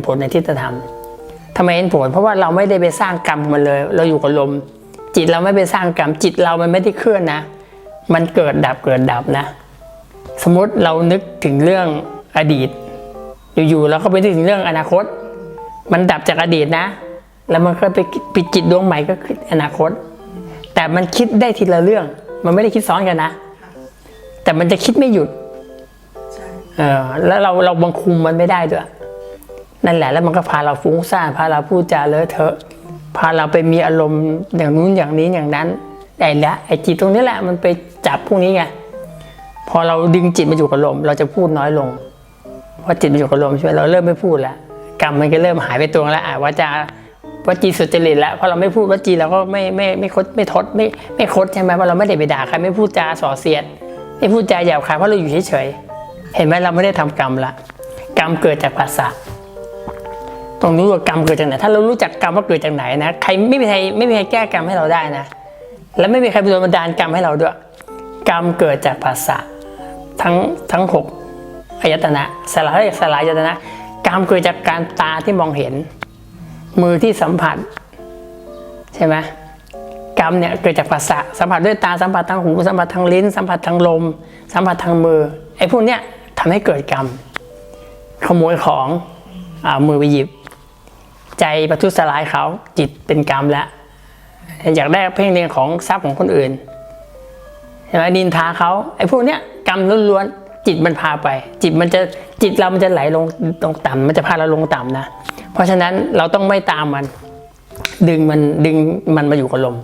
นผลในทิฏฐธรรมทำไมเห็นผล เพราะว่าเราไม่ได้ไปสร้างกรรมมันเลย เราอยู่กับลม จิตเราไม่ไปสร้างกรรม จิตเรามันไม่ได้เคลื่อนนะ มันเกิดดับเกิดดับนะ สมมติเรานึกถึงเรื่องอดีต อยู่ๆเราก็ไปนึกถึงเรื่องอนาคต มันดับจากอดีตนะ แล้วมันก็ไปปิดจิตดวงใหม่ก็คืออนาคต แต่มันคิดได้ทีละเรื่อง มันไม่ได้คิดซ้อนกันนะ แต่มันจะคิดไม่หยุดใช่เออแล้วเราเราบังคุมมันไม่ได้ด้วย นั่นแหละแล้วมันก็พาเราฟุ้งซ่านพาเราพูดจาเลอะเทอะ พาเราไปมีอารมณ์อย่างนู้นอย่างนี้อย่างนั้นไอ้ละไอ้จิตตรงนี้แหละมันไปจับพวกนี้ไงพอเราดึงจิตมาอยู่กับลม เราจะพูดน้อยลงเพราะจิตมันอยู่กับลมใช่ไหมเราเริ่มไม่พูดแล้วกรรมมันก็เริ่มหายไปตรงแล้วอะว่าจะว่าจีสุจริตแล้วพอเราไม่พูดว่าจีเราก็ไม่ไม่ไม่คดไม่ทดไม่ไม่คดใช่ไหมเพราะเราไม่ได้ไปด่าใครไม่พูดจาส่อเสียด ไม่พูดจาหยาบคายเพราะเราอยู่เฉยๆเห็นไหมเราไม่ได้ทำกรรมละกรรมเกิดจากภาษา ตรงนี้ว่ากรรมเกิดจากไหน ถ้าเรารู้จักกรรมว่าเกิดจากไหนนะ ใครไม่มีใครไม่มีใครแก้กรรมให้เราได้นะ และไม่มีใครเป็นตัวบันดาลกรรมให้เราด้วย กรรมเกิดจากภาษาทั้งทั้งหกอายตนะสลายสลายอายตนะ กรรมเกิดจากการตาที่มองเห็น มือที่สัมผัส ใช่ไหมกรรมเนี่ยเกิดจากภาษาสัมผัสด้วยตาสัมผัสทางหูสัมผัสทางลิ้น สัมผัสทางลม สัมผัสทางมือไอ้พวกเนี้ยทำให้เกิดกรรม ขโมยของอ่ามือไปหยิบ ใจประทุษร้ายเขาจิตเป็นกรรมแล้ว อยากได้เพ่งเรียงของทรัพย์ของคนอื่นใช่ไหมนินทาเขาไอ้พวกเนี้ยกรรมล้วนๆจิตมันพาไป จิตมันจะจิตเรามันจะไหลลงลงต่ำมันจะพาเราลงต่ำนะ เพราะฉะนั้นเราต้องไม่ตามมัน ดึงมันดึงมันมาอยู่กับลม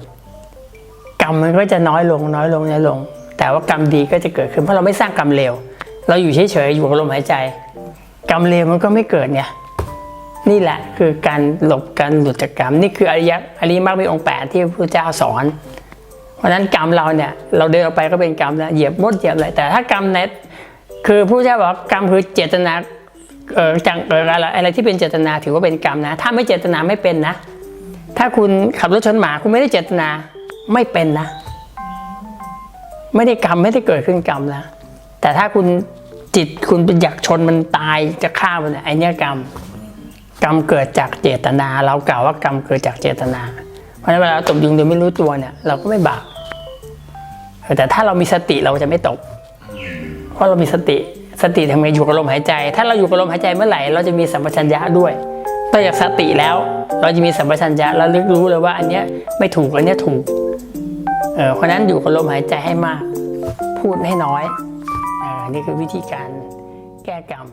กรรมมันก็จะน้อยลงน้อยลงน้อยลง แต่ว่ากรรมดีก็จะเกิดขึ้นเพราะเราไม่สร้างกรรมเลวเราอยู่เฉยๆอยู่กับลมหายใจ กรรมเลวมันก็ไม่เกิดไง นี่แหละคือการหลบการหลุดจากกรรม นี่คืออริยอริยมรรคมีองค์แปดที่พระเจ้าสอน เพราะนั้นกรรมเราเนี่ยเราเดินออกไปก็เป็นกรรมแล้วเหยียบมดเหยียบอะไรแต่ถ้ากรรมเน็ตคือพระเจ้าบอกกรรมคือเจตนาเออจังเอออะไรอะไรที่เป็นเจตนาถือว่าเป็นกรรมนะ ถ้าไม่เจตนาไม่เป็นนะ ถ้าคุณขับรถชนหมาคุณไม่ได้เจตนาไม่เป็นนะ ไม่ได้กรรมไม่ได้เกิดขึ้นกรรมนะแต่ถ้าคุณจิตคุณเป็นอยากชนมันตายจะฆ่ามันเนี่ยไอเนี้ยกรรม กรรมเกิดจากเจตนา เรากล่าวว่ากรรมเกิดจากเจตนา เพราะฉะนั้นเวลาตบยุงโดยไม่รู้ตัวเนี่ย เราก็ไม่บาปแต่ถ้าเรามีสติเราจะไม่ตบเพราะเรามีสติสติทำไงอยู่กับลมหายใจ ถ้าเราอยู่กับลมหายใจเมื่อไหร่เราจะมีสัมปชัญญะด้วยนอจากสติแล้ว เราจะมีสัมปชัญญะเราลึกรู้เลยว่าอันเนี้ยไม่ถูกอันเนี้ยถูกเออเพราะฉะนั้นอยู่กับลมหายใจให้มาก พูดให้น้อยเออนี่คือวิธีการแก้กรรม